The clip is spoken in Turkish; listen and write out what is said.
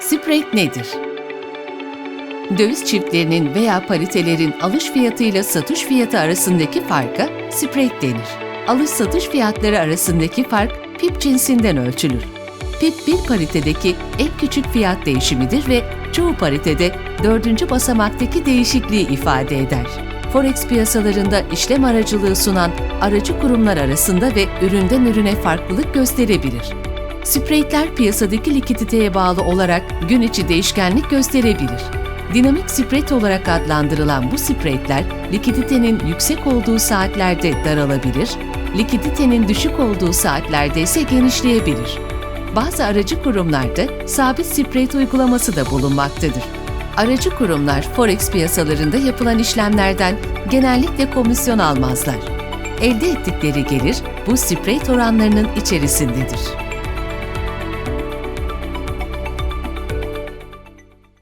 Spread nedir? Döviz çiftlerinin veya paritelerin alış fiyatıyla satış fiyatı arasındaki farka spread denir. Alış-satış fiyatları arasındaki fark pip cinsinden ölçülür. Pip bir paritedeki en küçük fiyat değişimidir ve çoğu paritede dördüncü basamaktaki değişikliği ifade eder. Forex piyasalarında işlem aracılığı sunan aracı kurumlar arasında ve üründen ürüne farklılık gösterebilir. Spreadler piyasadaki likiditeye bağlı olarak gün içi değişkenlik gösterebilir. Dinamik spread olarak adlandırılan bu spreadler likiditenin yüksek olduğu saatlerde daralabilir, likiditenin düşük olduğu saatlerde ise genişleyebilir. Bazı aracı kurumlarda sabit spread uygulaması da bulunmaktadır. Aracı kurumlar forex piyasalarında yapılan işlemlerden genellikle komisyon almazlar. Elde ettikleri gelir bu spread oranlarının içerisindedir.